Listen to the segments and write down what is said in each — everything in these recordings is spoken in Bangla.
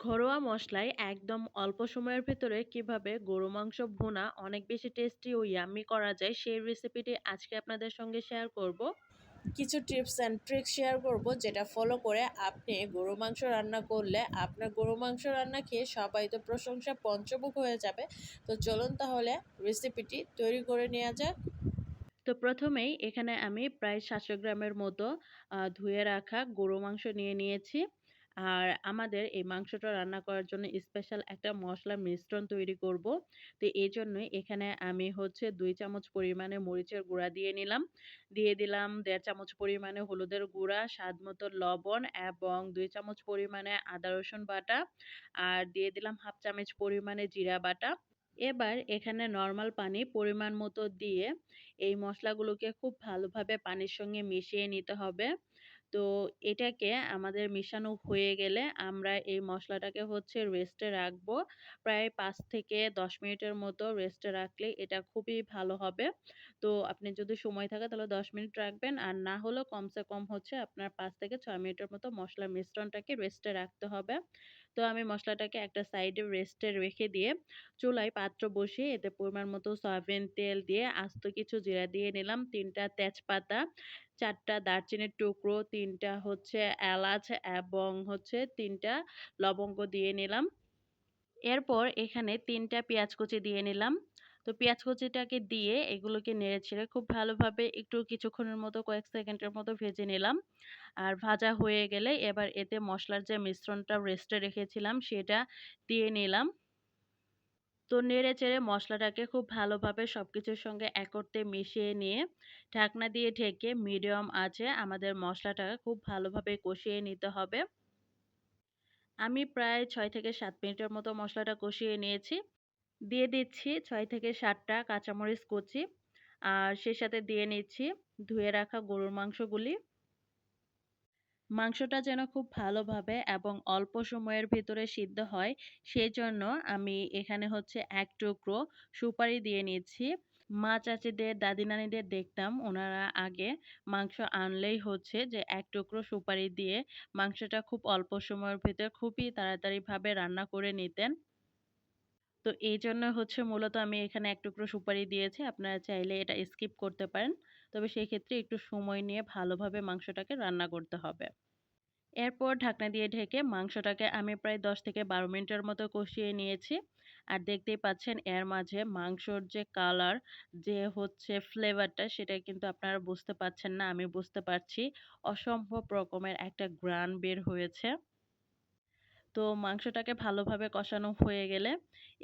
ঘরোয়া মসলায় একদম অল্প সময়ের ভেতরে কীভাবে গরু মাংস ভুনা অনেক বেশি টেস্টি ও ইয়াম্মি করা যায় সেই রেসিপিটি আজকে আপনাদের সঙ্গে শেয়ার করব। কিছু টিপস অ্যান্ড ট্রিক্স শেয়ার করব যেটা ফলো করে আপনি গরু মাংস রান্না করলে আপনার গরু মাংস রান্না খেয়ে সবাই তো প্রশংসা পঞ্চমুখ হয়ে যাবে। তো চলুন তাহলে রেসিপিটি তৈরি করে নেওয়া যাক। তো প্রথমেই এখানে আমি প্রায় সাতশো গ্রামের মতো ধুয়ে রাখা গরু মাংস নিয়ে নিয়েছি। আর আমাদের এই মাংসটা রান্না করার জন্য স্পেশাল একটা মশলা মিশ্রণ তৈরি করব। তো এই জন্যই এখানে আমি হচ্ছে দুই চামচ পরিমাণে মরিচের গুঁড়া দিয়ে নিলাম। দিয়ে দিলাম দেড় চামচ পরিমাণে হলুদের গুঁড়া, স্বাদ মতো লবণ এবং দুই চামচ পরিমাণে আদা, রসুন বাটা আর দিয়ে দিলাম হাফ চামচ পরিমাণে জিরা বাটা। এবার এখানে নর্মাল পানি পরিমাণ মতো দিয়ে এই মশলাগুলোকে খুব ভালোভাবে পানির সঙ্গে মিশিয়ে নিতে হবে। তো এটাকে আমাদের মিশানো হয়ে গেলে আমরা এই মশলাটাকে হচ্ছে রেস্টে রাখব। প্রায় পাঁচ থেকে দশ মিনিটের মতো রেস্টে রাখলে এটা খুবই ভালো হবে। তো আপনি যদি সময় থাকে তাহলে দশ মিনিট রাখবেন। আর না হলেও কমসে কম হচ্ছে আপনার পাঁচ থেকে ছয় মিনিটের মতো মশলার মিশ্রণটাকে রেস্টে রাখতে হবে। তো আমি মশলাটাকে একটা সাইডে রেস্টে রেখে দিয়ে চুলায় পাত্র বসিয়ে এতে পরিমাণ মতো সয়াবিন তেল দিয়ে আস্ত কিছু জিরা দিয়ে নিলাম। তিনটা তেজপাতা, চারটা দারচিনির টুকরো, তিনটা হচ্ছে এলাচ এবং হচ্ছে তিনটা লবঙ্গ দিয়ে নিলাম। এরপর এখানে তিনটা পেঁয়াজ কুচি দিয়ে নিলাম। তো পেঁয়াজ কুচিটাকে দিয়ে এগুলোকে নেড়ে ছেড়ে খুব ভালোভাবে একটু কিছুক্ষণের মতো, কয়েক সেকেন্ডের মতো ভেজে নিলাম। আর ভাজা হয়ে গেলে এবার এতে মশলার যে মিশ্রণটা রেস্টে রেখেছিলাম সেটা দিয়ে নিলাম। তো নেড়ে চেড়ে মশলাটাকে খুব ভালোভাবে সব কিছুর সঙ্গে একত্রে মিশিয়ে নিয়ে ঢাকনা দিয়ে ঢেকে মিডিয়াম আছে আমাদের মশলাটাকে খুব ভালোভাবে কষিয়ে নিতে হবে। আমি প্রায় ছয় থেকে সাত মিনিটের মতো মশলাটা কষিয়ে নিয়েছি। দিয়ে দিচ্ছি ছয় থেকে সাতটা কাঁচামরিচ কুচি। আর সে সাথে দিয়ে নিচ্ছি ধুয়ে রাখা গরুর মাংসগুলি। মাংসটা যেন খুব ভালোভাবে এবং অল্প সময়ের ভিতরে সিদ্ধ হয় সেই জন্য আমি এখানে হচ্ছে এক টুকরো সুপারি দিয়ে নিচ্ছি। মা চাচিদের, দাদি নানিদের দেখতাম, ওনারা আগে মাংস আনলেই হচ্ছে যে এক টুকরো সুপারি দিয়ে মাংসটা খুব অল্প সময়ের ভিতরে খুবই তাড়াতাড়িভাবে রান্না করে নিতেন। তো এই জন্য হচ্ছে মূলত আমি এখানে এক টুকরো সুপারি দিয়েছি। আপনারা চাইলে এটা স্কিপ করতে পারেন। তবে সেই ক্ষেত্রে একটু সময় নিয়ে ভালোভাবে মাংসটাকে রান্না করতে হবে। এরপর ঢাকনা দিয়ে ঢেকে মাংসটাকে আমি প্রায় দশ থেকে বারো মিনিটের মতো কষিয়ে নিয়েছি। আর দেখতেই পাচ্ছেন এর মাঝে মাংসর যে কালার, যে হচ্ছে ফ্লেভারটা, সেটা কিন্তু আপনারা বুঝতে পারছেন না, আমি বুঝতে পারছি। অসম্ভব রকমের একটা গ্রান বের হয়েছে। তো মাংসটাকে ভালোভাবে কষানো হয়ে গেলে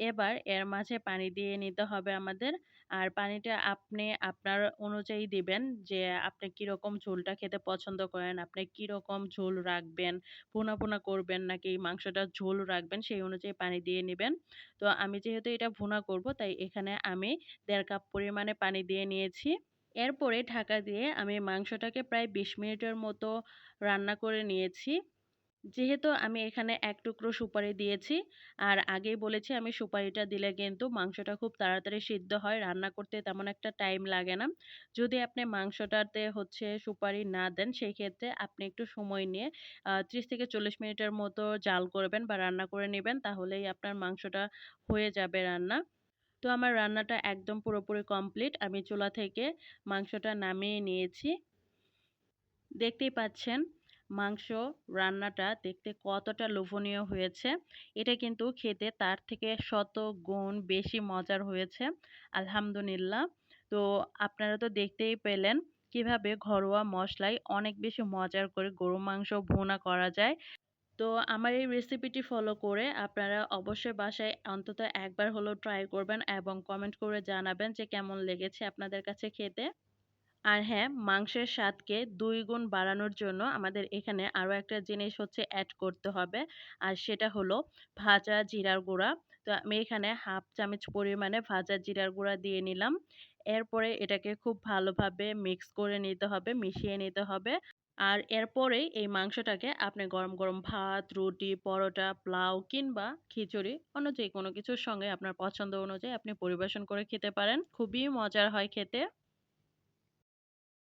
এবার এর মাঝে পানি দিয়ে নিতে হবে আমাদের। আর পানিটা আপনি আপনার অনুযায়ী দিবেন যে আপনি কীরকম ঝোলটা খেতে পছন্দ করেন, আপনি কীরকম ঝোল রাখবেন পোনা পোনা করবেন নাকি মাংসটা ঝোল রাখবেন সেই অনুযায়ী পানি দিয়ে নেবেন। তো আমি যেহেতু এটা ভুনা করব, তাই এখানে আমি দেড় কাপ পরিমাণে পানি দিয়ে নিয়েছি। এরপরে ঢাকা দিয়ে আমি মাংসটাকে প্রায় বিশ মিনিটের মতো রান্না করে নিয়েছি। যেহেতু আমি এখানে এক টুকরো সুপারি দিয়েছি, আর আগেই বলেছি আমি সুপারিটা দিলে কিন্তু মাংসটা খুব তাড়াতাড়ি সিদ্ধ হয়, রান্না করতে তেমন একটা টাইম লাগে না। যদি আপনি মাংসটাতে হচ্ছে সুপারি না দেন সেই ক্ষেত্রে আপনি একটু সময় নিয়ে ত্রিশ থেকে চল্লিশ মিনিটের মতো জাল করবেন বা রান্না করে নেবেন, তাহলেই আপনার মাংসটা হয়ে যাবে রান্না। তো আমার রান্নাটা একদম পুরোপুরি কমপ্লিট, আমি চুলা থেকে মাংসটা নামিয়ে নিয়েছি। দেখতেই পাচ্ছেন মাংস রান্নাটা দেখতে কতটা লোভনীয় হয়েছে, এটা কিন্তু খেতে তার থেকে শত গুণ বেশি মজার হয়েছে, আলহামদুলিল্লাহ। তো আপনারা তো দেখতেই পেলেন কীভাবে ঘরোয়া মশলায় অনেক বেশি মজার করে গরু মাংস ভুনা করা যায়। তো আমার এই রেসিপিটি ফলো করে আপনারা অবশ্যই বাসায় অন্তত একবার হলেও ট্রাই করবেন এবং কমেন্ট করে জানাবেন যে কেমন লেগেছে আপনাদের কাছে খেতে। আর হ্যাঁ মাংসের স্বাদকে দুই গুণ বাড়ানোর জন্য আমাদের এখানে আরও একটা জিনিস হচ্ছে অ্যাড করতে হবে। আর সেটা হলো ভাজা জিরার গুঁড়া। তো আমি এখানে হাফ চামচ পরিমাণে ভাজা জিরার গুঁড়া দিয়ে নিলাম। এরপরে এটাকে খুব ভালোভাবে মিক্স করে নিতে হবে, মিশিয়ে নিতে হবে। আর এরপরেই এই মাংসটাকে আপনি গরম গরম ভাত, রুটি, পরোটা, পোলাও কিংবা খিচুড়ি অন্য যে কোনো কিছুর সঙ্গে আপনার পছন্দ অনুযায়ী আপনি পরিবেশন করে খেতে পারেন। খুবই মজার হয় খেতে।